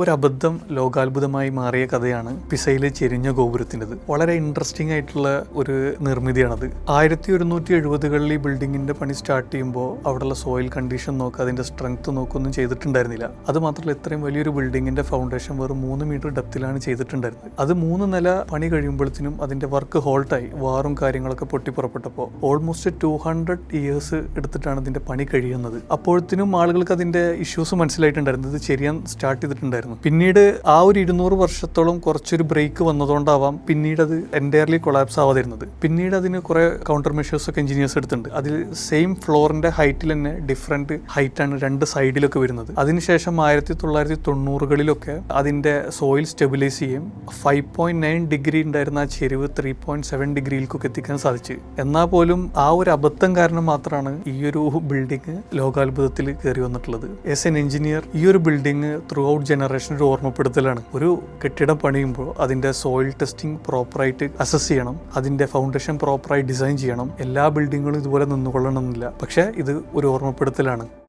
ഒരു അബദ്ധം ലോകാത്ഭുതമായി മാറിയ കഥയാണ് പിസയിലെ ചെരിഞ്ഞ ഗോപുരത്തിന്റെത്. വളരെ ഇൻട്രസ്റ്റിംഗ് ആയിട്ടുള്ള ഒരു നിർമ്മിതിയാണത്. ആയിരത്തി ഒരുന്നൂറ്റി എഴുപതുകളിൽ ഈ ബിൽഡിങ്ങിന്റെ പണി സ്റ്റാർട്ട് ചെയ്യുമ്പോൾ അവിടെയുള്ള സോയിൽ കണ്ടീഷൻ നോക്കുക അതിന്റെ സ്ട്രെങ്ത് നോക്കൊന്നും ചെയ്തിട്ടുണ്ടായിരുന്നില്ല. അത് മാത്രമല്ല ഇത്രയും വലിയൊരു ബിൽഡിങ്ങിന്റെ ഫൗണ്ടേഷൻ വെറും മൂന്ന് മീറ്റർ ഡെപ്തിലാണ് ചെയ്തിട്ടുണ്ടായിരുന്നത്. അത് മൂന്ന് നില പണി കഴിയുമ്പോഴത്തേനും അതിന്റെ വർക്ക് ഹോൾട്ടായി വാറും കാര്യങ്ങളൊക്കെ പൊട്ടിപ്പുറപ്പെട്ടപ്പോൾ ഓൾമോസ്റ്റ് ടു ഹൺഡ്രഡ് ഇയേഴ്സ് എടുത്തിട്ടാണ് ഇതിന്റെ പണി കഴിയുന്നത്. അപ്പോഴത്തേനും ആളുകൾക്ക് അതിന്റെ ഇഷ്യൂസ് മനസ്സിലായിട്ടുണ്ടായിരുന്നു. ഇത് ചെയ്യാൻ സ്റ്റാർട്ട് ചെയ്തിട്ടുണ്ടായിരുന്നു. പിന്നീട് ആ ഒരു ഇരുന്നൂറ് വർഷത്തോളം കുറച്ചൊരു ബ്രേക്ക് വന്നതുകൊണ്ടാവാം പിന്നീട് അത് എന്റയർലി കൊളാപ്സ് ആവാതിരുന്നത്. പിന്നീട് അതിന് കുറെ കൗണ്ടർ മെഷേഴ്സ് ഒക്കെ എഞ്ചിനീയേഴ്സ് എടുത്തിട്ടുണ്ട്. അതിൽ സെയിം ഫ്ലോറിന്റെ ഹൈറ്റിൽ തന്നെ ഡിഫറെന്റ് ഹൈറ്റ് ആണ് രണ്ട് സൈഡിലൊക്കെ വരുന്നത്. അതിനുശേഷം ആയിരത്തി തൊള്ളായിരത്തി തൊണ്ണൂറുകളിലൊക്കെ അതിന്റെ സോയിൽ സ്റ്റെബിലൈസ് ചെയ്യും ഫൈവ് പോയിന്റ് നയൻ ഡിഗ്രി ഉണ്ടായിരുന്ന ആ ചെരിവ് ത്രീ പോയിന്റ് സെവൻ ഡിഗ്രിയിലേക്കൊക്കെ എത്തിക്കാൻ സാധിച്ചു. എന്നാൽ പോലും ആ ഒരു അബദ്ധം കാരണം മാത്രമാണ് ഈ ഒരു ബിൽഡിംഗ് ലോകാത്ഭുതത്തിൽ കയറി വന്നിട്ടുള്ളത്. എസ് എൻ എഞ്ചിനീയർ ഈ ഒരു ബിൽഡിംഗ് ത്രൂ ഔട്ട് ജനറേഷൻ ഒരു ഓർമ്മപ്പെടുത്തലാണ്. ഒരു കെട്ടിടം പണിയുമ്പോൾ അതിന്റെ സോയിൽ ടെസ്റ്റിംഗ് പ്രോപ്പറായിട്ട് അസസ് ചെയ്യണം. അതിന്റെ ഫൗണ്ടേഷൻ പ്രോപ്പറായി ഡിസൈൻ ചെയ്യണം. എല്ലാ ബിൽഡിങ്ങുകളും ഇതുപോലെ നിന്നുകൊള്ളണമെന്നില്ല. പക്ഷേ ഇത് ഒരു ഓർമ്മപ്പെടുത്തലാണ്.